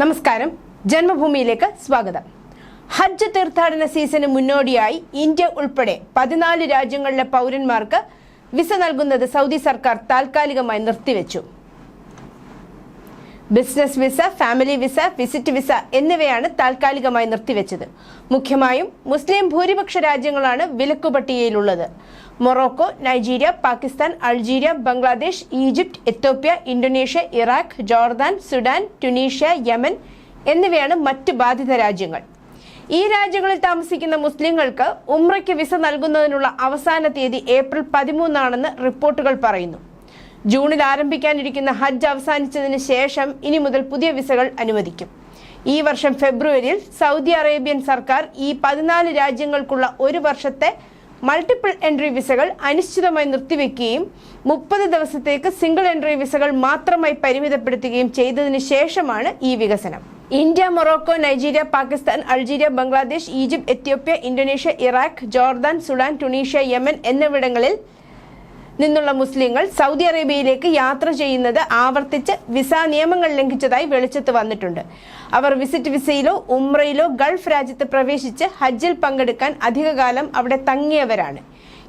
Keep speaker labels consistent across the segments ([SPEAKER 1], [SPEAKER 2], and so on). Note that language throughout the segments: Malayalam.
[SPEAKER 1] നമസ്കാരം. ജന്മഭൂമിയിലേക്ക് സ്വാഗതം. ഹജ്ജ് തീർത്ഥാടന സീസണ് മുന്നോടിയായി ഇന്ത്യ ഉൾപ്പെടെ പതിനാല് രാജ്യങ്ങളിലെ പൗരന്മാർക്ക് വിസ നൽകുന്നത് സൗദി സർക്കാർ താൽക്കാലികമായി നിർത്തിവെച്ചു. Business visa family visa visit visa എന്നിവയാണ് താൽക്കാലികമായി നിർത്തിവെച്ചത്. മുഖ്യമായും മുസ്ലിം ഭൂരിപക്ഷ രാജ്യങ്ങളാണ് വിലക്കു പട്ടികയിലുള്ളത് Morocco Nigeria Pakistan Algeria Bangladesh Egypt Ethiopia Indonesia Iraq Jordan Sudan Tunisia Yemen എന്നിവയാണ് മറ്റ് ബാധിത രാജ്യങ്ങൾ. ഈ രാജ്യങ്ങളിൽ താമസിക്കുന്ന മുസ്ലിങ്ങൾക്ക് ഉംറയ്ക്ക് വിസ നൽകുന്നതിനുള്ള അവസാന തീയതി ഏപ്രിൽ പതിമൂന്നാണെന്ന് റിപ്പോർട്ടുകൾ പറയുന്നു. ജൂണിൽ ആരംഭിക്കാനിരിക്കുന്ന ഹജ്ജ് അവസാനിച്ചതിന് ശേഷം ഇനി മുതൽ പുതിയ വിസകൾ അനുവദിക്കും. ഈ വർഷം ഫെബ്രുവരിയിൽ സൗദി അറേബ്യൻ സർക്കാർ ഈ പതിനാല് രാജ്യങ്ങൾക്കുള്ള ഒരു വർഷത്തെ മൾട്ടിപ്പിൾ എൻട്രി വിസകൾ അനിശ്ചിതമായി നിർത്തിവെക്കുകയും മുപ്പത് ദിവസത്തേക്ക് സിംഗിൾ എൻട്രി വിസകൾ മാത്രമായി പരിമിതപ്പെടുത്തുകയും ചെയ്തതിനു ശേഷമാണ് ഈ വികസനം. India Morocco Nigeria Pakistan Algeria Bangladesh Egypt Ethiopia Indonesia Iraq Jordan Sudan Tunisia Yemen എന്നിവിടങ്ങളിൽ നിന്നുള്ള മുസ്ലിങ്ങൾ സൗദി അറേബ്യയിലേക്ക് യാത്ര ചെയ്യുന്നത് ആവർത്തിച്ച് വിസ നിയമങ്ങൾ ലംഘിച്ചതായി വെളിച്ചത്ത് വന്നിട്ടുണ്ട്. അവർ വിസിറ്റ് വിസയിലോ ഉംറയിലോ ഗൾഫ് രാജ്യത്ത് പ്രവേശിച്ച് ഹജ്ജിൽ പങ്കെടുക്കാൻ അധികകാലം അവിടെ തങ്ങിയവരാണ്.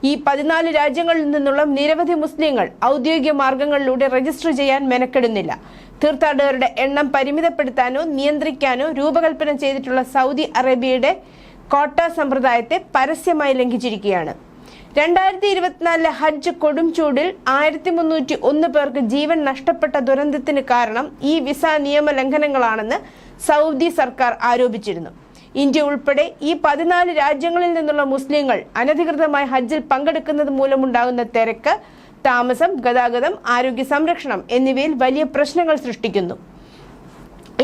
[SPEAKER 1] ഈ പതിനാല് രാജ്യങ്ങളിൽ നിന്നുള്ള നിരവധി മുസ്ലിങ്ങൾ ഔദ്യോഗിക മാർഗങ്ങളിലൂടെ രജിസ്റ്റർ ചെയ്യാൻ മെനക്കെടുന്നില്ല. തീർത്ഥാടകരുടെ എണ്ണം പരിമിതപ്പെടുത്താനോ നിയന്ത്രിക്കാനോ രൂപകൽപ്പന ചെയ്തിട്ടുള്ള സൗദി അറേബ്യയുടെ കോട്ട സമ്പ്രദായത്തെ പരസ്യമായി ലംഘിച്ചിരിക്കുകയാണ്. രണ്ടായിരത്തി ഇരുപത്തിനാലിലെ ഹജ്ജ് കൊടുംചൂടിൽ ആയിരത്തി മുന്നൂറ്റി ഒന്ന് പേർക്ക് ജീവൻ നഷ്ടപ്പെട്ട ദുരന്തത്തിന് കാരണം ഈ വിസ നിയമ ലംഘനങ്ങളാണെന്ന് സൗദി സർക്കാർ ആരോപിച്ചിരുന്നു. ഇന്ത്യ ഉൾപ്പെടെ ഈ പതിനാല് രാജ്യങ്ങളിൽ നിന്നുള്ള മുസ്ലിങ്ങൾ അനധികൃതമായി ഹജ്ജിൽ പങ്കെടുക്കുന്നത് മൂലമുണ്ടാകുന്ന തിരക്ക് താമസം ഗതാഗതം ആരോഗ്യ സംരക്ഷണം എന്നിവയിൽ വലിയ പ്രശ്നങ്ങൾ സൃഷ്ടിക്കുന്നു.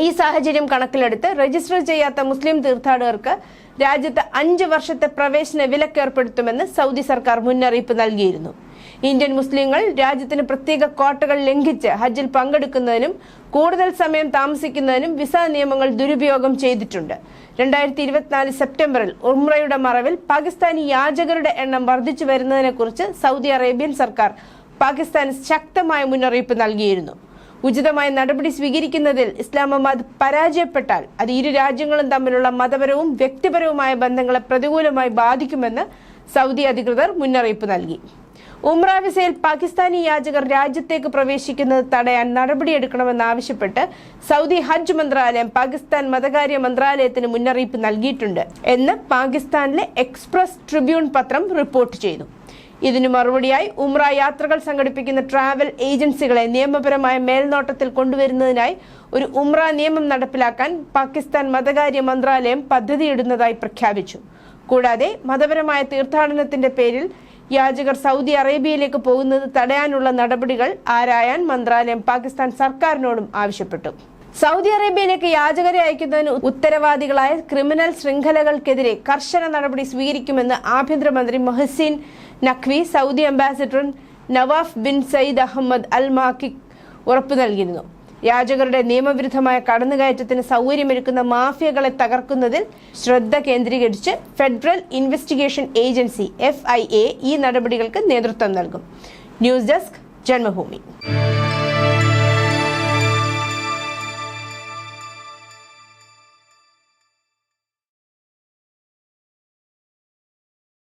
[SPEAKER 1] ഈ സാഹചര്യം കണക്കിലെടുത്ത് രജിസ്റ്റർ ചെയ്യാത്ത മുസ്ലിം തീർത്ഥാടകർക്ക് രാജ്യത്ത് അഞ്ച് വർഷത്തെ പ്രവേശന വിലക്ക് ഏർപ്പെടുത്തുമെന്ന് സൗദി സർക്കാർ മുന്നറിയിപ്പ് നൽകിയിരുന്നു. ഇന്ത്യൻ മുസ്ലിങ്ങൾ രാജ്യത്തിന് പ്രത്യേക കോട്ടകൾ ലംഘിച്ച് ഹജ്ജിൽ പങ്കെടുക്കുന്നതിനും കൂടുതൽ സമയം താമസിക്കുന്നതിനും വിസ നിയമങ്ങൾ ദുരുപയോഗം ചെയ്തിട്ടുണ്ട്. രണ്ടായിരത്തി ഇരുപത്തിനാല് സെപ്റ്റംബറിൽ ഉംറയുടെ മറവിൽ പാകിസ്ഥാനി യാചകരുടെ എണ്ണം വർദ്ധിച്ചു വരുന്നതിനെക്കുറിച്ച് സൗദി അറേബ്യൻ സർക്കാർ പാകിസ്ഥാന് ശക്തമായ മുന്നറിയിപ്പ് നൽകിയിരുന്നു. ഉചിതമായ നടപടി സ്വീകരിക്കുന്നതിൽ ഇസ്ലാമാബാദ് പരാജയപ്പെട്ടാൽ അത് ഇരു രാജ്യങ്ങളും തമ്മിലുള്ള മതപരവും വ്യക്തിപരവുമായ ബന്ധങ്ങളെ പ്രതികൂലമായി ബാധിക്കുമെന്ന് സൗദി അധികൃതർ മുന്നറിയിപ്പ് നൽകി. ഉംറ വിസയിൽ പാകിസ്ഥാനി യാചകർ രാജ്യത്തേക്ക് പ്രവേശിക്കുന്നത് തടയാൻ നടപടിയെടുക്കണമെന്നാവശ്യപ്പെട്ട് സൗദി ഹജ്ജ് മന്ത്രാലയം പാകിസ്ഥാൻ മതകാര്യ മന്ത്രാലയത്തിന് മുന്നറിയിപ്പ് നൽകിയിട്ടുണ്ട് എന്ന് പാകിസ്ഥാനിലെ എക്സ്പ്രസ് ട്രിബ്യൂൺ പത്രം റിപ്പോർട്ട് ചെയ്തു. ഇതിനു മറുപടിയായി ഉംറ യാത്രകൾ സംഘടിപ്പിക്കുന്ന ട്രാവൽ ഏജൻസികളെ നിയമപരമായ മേൽനോട്ടത്തിൽ കൊണ്ടുവരുന്നതിനായി ഒരു ഉംറ നിയമം നടപ്പിലാക്കാൻ പാകിസ്ഥാൻ മതകാര്യ മന്ത്രാലയം പദ്ധതിയിടുന്നതായി പ്രഖ്യാപിച്ചു. കൂടാതെ മതപരമായ തീർത്ഥാടനത്തിന്റെ പേരിൽ യാചകർ സൗദി അറേബ്യയിലേക്ക് പോകുന്നത് തടയാനുള്ള നടപടികൾ ആരായാൻ മന്ത്രാലയം പാകിസ്ഥാൻ സർക്കാരിനോടും ആവശ്യപ്പെട്ടു. സൗദി അറേബ്യയിലേക്ക് യാചകരെ അയക്കുന്നതിന് ഉത്തരവാദികളായ ക്രിമിനൽ ശൃംഖലകൾക്കെതിരെ കർശന നടപടി സ്വീകരിക്കുമെന്ന് ആഭ്യന്തരമന്ത്രി Mohsin Naqvi Saudi ambassador Nawaf bin Sayyid Ahmed Al മാക്കിക് ഉറപ്പു നൽകിയിരുന്നു. യാചകരുടെ നിയമവിരുദ്ധമായ കടന്നുകയറ്റത്തിന് സൗകര്യമൊരുക്കുന്ന മാഫിയകളെ തകർക്കുന്നതിൽ ശ്രദ്ധ കേന്ദ്രീകരിച്ച് ഫെഡറൽ ഇൻവെസ്റ്റിഗേഷൻ ഏജൻസി എഫ് ഈ നടപടികൾക്ക് നേതൃത്വം നൽകും. News desk Janmabhumi.